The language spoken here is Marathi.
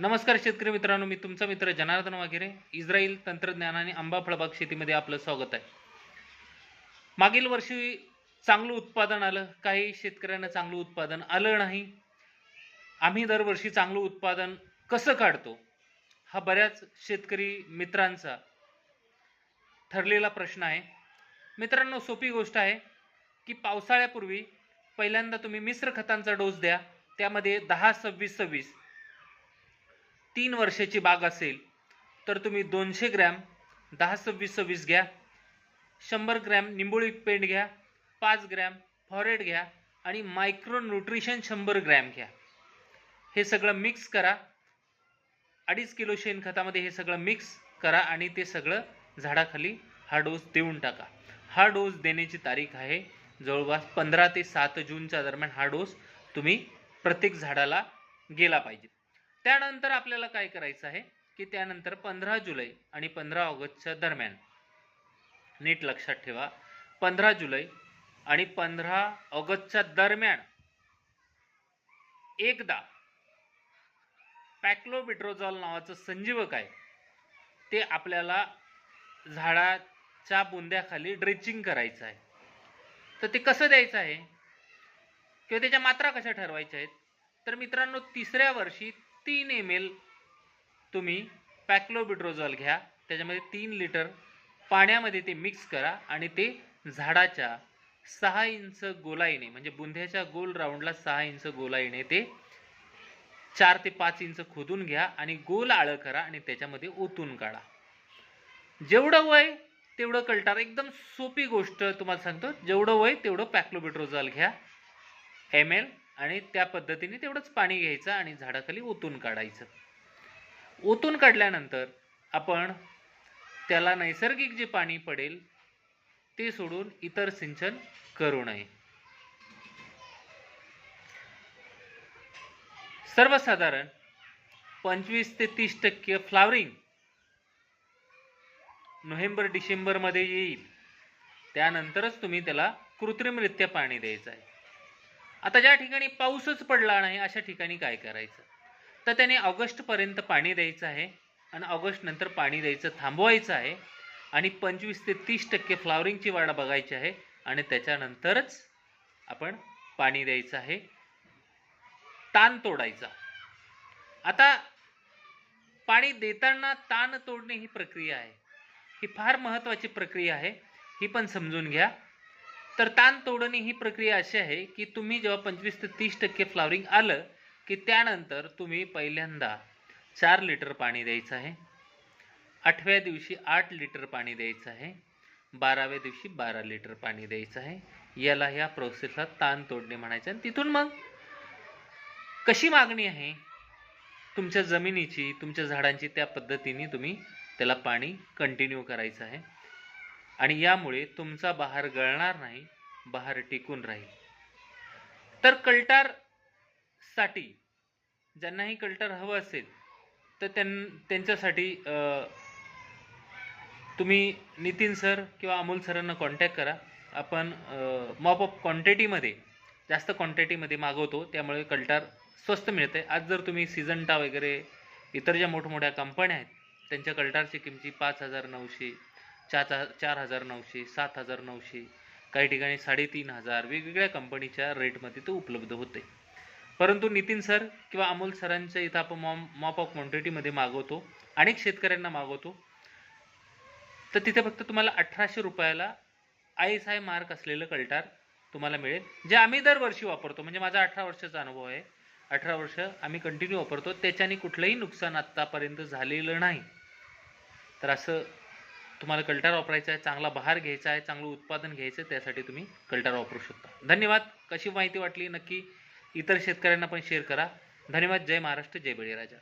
नमस्कार शेतकरी मित्रांनो मी तुमचा मित्र जनार्दन वाघेरे. इस्रायल तंत्रज्ञान आणि आंबा फळबाग शेतीमध्ये आपलं स्वागत आहे. मागील वर्षी चांगलं उत्पादन आलं काही शेतकऱ्यांना चांगलं उत्पादन आलं नाही. आम्ही दरवर्षी चांगलं उत्पादन कसं काढतो हा बऱ्याच शेतकरी मित्रांचा ठरलेला प्रश्न आहे. मित्रांनो सोपी गोष्ट आहे की पावसाळ्यापूर्वी पहिल्यांदा तुम्ही मिश्र खतांचा डोस द्या त्यामध्ये दहा सव्वीस सव्वीस तीन वर्षाची बाग असेल तर तुम्ही दोनशे ग्रॅम दहा सव्वीस सव्वीस घ्या. शंभर ग्रॅम निंबोळी पेंट घ्या पाच ग्रॅम फॉरेट घ्या आणि मायक्रो न्यूट्रिशन शंभर ग्रॅम घ्या. हे सगळं मिक्स करा. अडीच किलो शेणखतामध्ये हे सगळं मिक्स करा आणि ते सगळं झाडाखाली हा डोस देऊन टाका. हा डोस देण्याची तारीख आहे जवळपास पंधरा ते सात जूनच्या दरम्यान हा डोस तुम्ही प्रत्येक झाडाला गेला पाहिजे. त्यानंतर आपल्याला काय करायचं आहे की त्यानंतर पंधरा जुलै आणि पंधरा ऑगस्टच्या दरम्यान नीट लक्षात ठेवा पंधरा जुलै आणि पंधरा ऑगस्टच्या दरम्यान एकदा पॅक्लोबिट्रोझॉल नावाचं संजीवक आहे ते आपल्याला झाडाच्या बुंद्याखाली ड्रेचिंग करायचं आहे. तर ते कसं द्यायचं आहे? किंवा त्याच्या मात्रा कशा ठरवायच्या आहेत? तर मित्रांनो तिसऱ्या वर्षी तीन एम एल तुम्ही पॅक्लोबिट्रोझॉल घ्या. त्याच्यामध्ये तीन लिटर पाण्यामध्ये ते मिक्स करा आणि ते झाडाच्या सहा इंच गोलाईने म्हणजे बुंध्याच्या गोल राऊंडला सहा इंच गोलाईने ते चार ते पाच इंच खोदून घ्या आणि गोल आळं करा आणि त्याच्यामध्ये ओतून काढा. जेवढं वय तेवढं कल्टार एकदम सोपी गोष्ट तुम्हाला सांगतो. जेवढं वय तेवढं पॅक्लोबिट्रोझॉल घ्या. एम एल आणि त्या पद्धतीने तेवढंच पाणी घ्यायचं आणि झाडाखाली ओतून काढायचं. ओतून काढल्यानंतर आपण त्याला नैसर्गिक जे पाणी पडेल ते सोडून इतर सिंचन करू नये. सर्वसाधारण पंचवीस ते तीस टक्के फ्लावरिंग नोव्हेंबर डिसेंबरमध्ये येईल. त्यानंतरच तुम्ही त्याला कृत्रिमरित्या पाणी द्यायचं आहे. आता ज्या ठिकाणी पाऊसच पडला नाही अशा ठिकाणी काय करायचं? तर त्याने ऑगस्टपर्यंत पाणी द्यायचं आहे आणि ऑगस्ट नंतर पाणी द्यायचं थांबवायचं आहे आणि पंचवीस ते तीस टक्के फ्लावरिंगची वाढ बघायची आहे आणि त्याच्यानंतरच आपण पाणी द्यायचं आहे. ताण तोडायचा. आता पाणी देताना ताण तोडणे ही प्रक्रिया आहे. ही फार महत्त्वाची प्रक्रिया आहे. ही पण समजून घ्या. तर ताण तोडणे ही प्रक्रिया अशी आहे की तुम्ही जेव्हा पंचवीस ते तीस टक्के फ्लावरिंग आलं की त्यानंतर तुम्ही पहिल्यांदा चार लिटर पाणी द्यायचं आहे. आठव्या दिवशी आठ लिटर पाणी द्यायचं आहे. बाराव्या दिवशी बारा लिटर पाणी द्यायचं आहे. याला ह्या प्रोसेसला ताण तोडणे म्हणायचं. आणि तिथून मग कशी मागणी आहे? तुमच्या जमिनीची तुमच्या झाडांची त्या पद्धतीने तुम्ही त्याला पाणी कंटिन्यू करायचं आहे. आणि यामुळे तुमचा बहार गळणार नाही बहार टिकून राहील. तर कल्टारसाठी ज्यांनाही कल्टर हवं असेल तर त्यां त्यांच्यासाठी तुम्ही नितीन सर किंवा अमोल सरांना कॉन्टॅक्ट करा. आपण मॉप ऑफ क्वांटिटीमध्ये जास्त क्वांटिटीमध्ये मागवतो त्यामुळे कल्टार स्वस्त मिळते आज जर तुम्ही सिजंटा वगैरे इतर ज्या मोठमोठ्या कंपन्या आहेत त्यांच्या कल्टारची किमती पाच हजार नऊशे चार चार हजार नऊशे सात हजार नऊशे काही ठिकाणी साडेतीन हजार वेगवेगळ्या कंपनीच्या रेटमध्ये ते उपलब्ध होते. परंतु नितीन सर किंवा अमोल सरांच्या इथं आपण मॉम मॉप ऑफ क्वांटिटीमध्ये मागवतो अनेक शेतकऱ्यांना मागवतो तर तिथे फक्त तुम्हाला अठराशे रुपयाला आय एस आय मार्क असलेलं कल्टार तुम्हाला मिळेल जे आम्ही दरवर्षी वापरतो. म्हणजे माझा अठरा वर्षाचा अनुभव आहे. अठरा वर्ष आम्ही कंटिन्यू वापरतो. त्याच्याने कुठलंही नुकसान आत्तापर्यंत झालेलं नाही. तर असं तुम्हाला कल्टार वापरायचा आहे चांगला बहार घ्यायचा आहे चांगलं उत्पादन घ्यायचं आहे त्यासाठी तुम्ही कल्टार वापरू शकता. धन्यवाद. कशी माहिती वाटली नक्की? इतर शेतकऱ्यांना पण शेअर करा. धन्यवाद. जय महाराष्ट्र. जय बळीराजा.